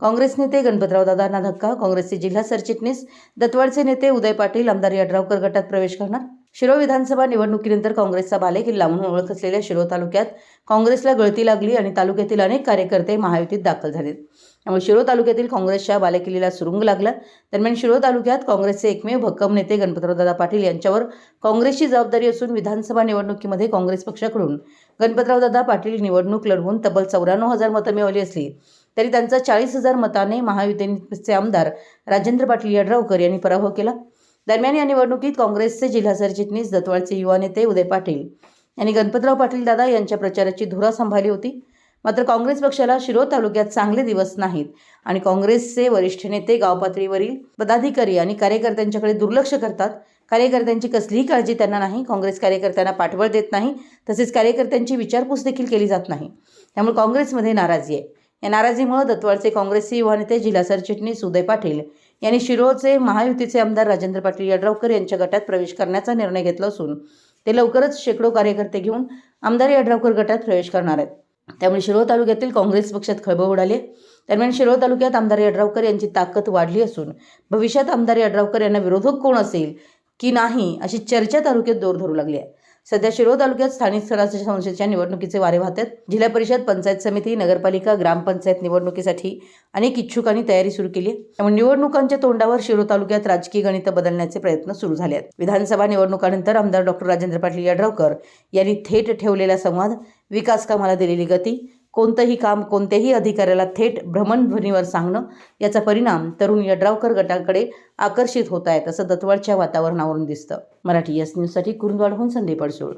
काँग्रेस नेते गणपतराव दादांना धक्का काँग्रेसचे जिल्हा सरचिटणीस दत्तवाडचे नेते उदय पाटील आमदार यड्रावकर गटात प्रवेश करणार. शिरो विधानसभा निवडणुकीनंतर काँग्रेसचा बालेकिल्ला म्हणून ओळख असलेल्या शिरो तालुक्यात काँग्रेसला गळती लागली आणि तालुक्यातील अनेक कार्यकर्ते महायुतीत दाखल झालेत. त्यामुळे शिरो तालुक्यातील काँग्रेसच्या बालेकिल्लीला सुरुंग लागला. दरम्यान शिरो तालुक्यात काँग्रेसचे एकमेव भक्कम नेते गणपतरावदादा पाटील यांच्यावर काँग्रेसची जबाबदारी असून विधानसभा निवडणुकीमध्ये काँग्रेस पक्षाकडून गणपतरावदादा पाटील निवडणूक लढवून तब्बल चौऱ्याण्णव हजार मतं मिळवली असली तरी त्यांचा चाळीस हजार मताने महायुतीचे आमदार राजेंद्र पाटील यड्रावकर यांनी पराभव केला. दरम्यान या निवडणुकीत काँग्रेसचे जिल्हा सरचिटणीस दत्तवाडचे युवा नेते उदय पाटील यांनी गणपतराव पाटील दादा यांच्या प्रचाराची धुरा सांभाळली होती. मात्र काँग्रेस पक्षाला शिरोळ तालुक्यात चांगले दिवस नाहीत आणि काँग्रेसचे वरिष्ठ नेते गाव पातळीवरील पदाधिकारी आणि कार्यकर्त्यांच्याकडे दुर्लक्ष करतात. कार्यकर्त्यांची कसलीही काळजी त्यांना नाही काँग्रेस कार्यकर्त्यांना पाठबळ देत नाही तसेच कार्यकर्त्यांची विचारपूस देखील केली जात नाही. त्यामुळे काँग्रेसमध्ये नाराजी आहे. या नाराजीमुळे दत्तवाडचे काँग्रेसचे युवा नेते जिल्हा सरचिटणीस उदय पाटील यांनी शिरोळचे महायुतीचे आमदार राजेंद्र पाटील यड्रावकर यांच्या गटात प्रवेश करण्याचा निर्णय घेतला असून ते लवकरच शेकडो कार्यकर्ते घेऊन आमदार यड्रावकर गटात प्रवेश करणार आहेत. त्यामुळे शिरोळ तालुक्यातील काँग्रेस पक्षात खळबळ उडाली दरम्यान शिरोळ तालुक्यात आमदार यड्रावकर यांची ताकद वाढली असून भविष्यात आमदार यड्रावकर यांना विरोधक कोण असेल की नाही अशी चर्चा तालुक्यात जोर धरू लागली आहे. सध्या शिरोळ तालुक्यात स्थानिक स्वराज्य संस्थेच्या निवडणुकीचे वारे वाहत आहेत. जिल्हा परिषद पंचायत समिती नगरपालिका ग्रामपंचायत निवडणुकीसाठी अनेक इच्छुकांनी तयारी सुरू केली त्यामुळे निवडणुकांच्या तोंडावर शिरोळ तालुक्यात राजकीय गणित बदलण्याचे प्रयत्न सुरू झाले आहेत. विधानसभा निवडणुकानंतर आमदार डॉक्टर राजेंद्र पाटील यड्रावकर यांनी थेट ठेवलेला संवाद विकास कामाला दिलेली गती कोणतंही काम कोणत्याही अधिकाऱ्याला थेट भ्रमणध्वनीवर सांगणं याचा परिणाम तरुण यड्रावकर गटाकडे आकर्षित होत आहेत असं दत्तवाडच्या वातावरणावरून दिसतं. मराठी यस न्यूजसाठी कुरुंदवाडहून संदीप अडसूळ.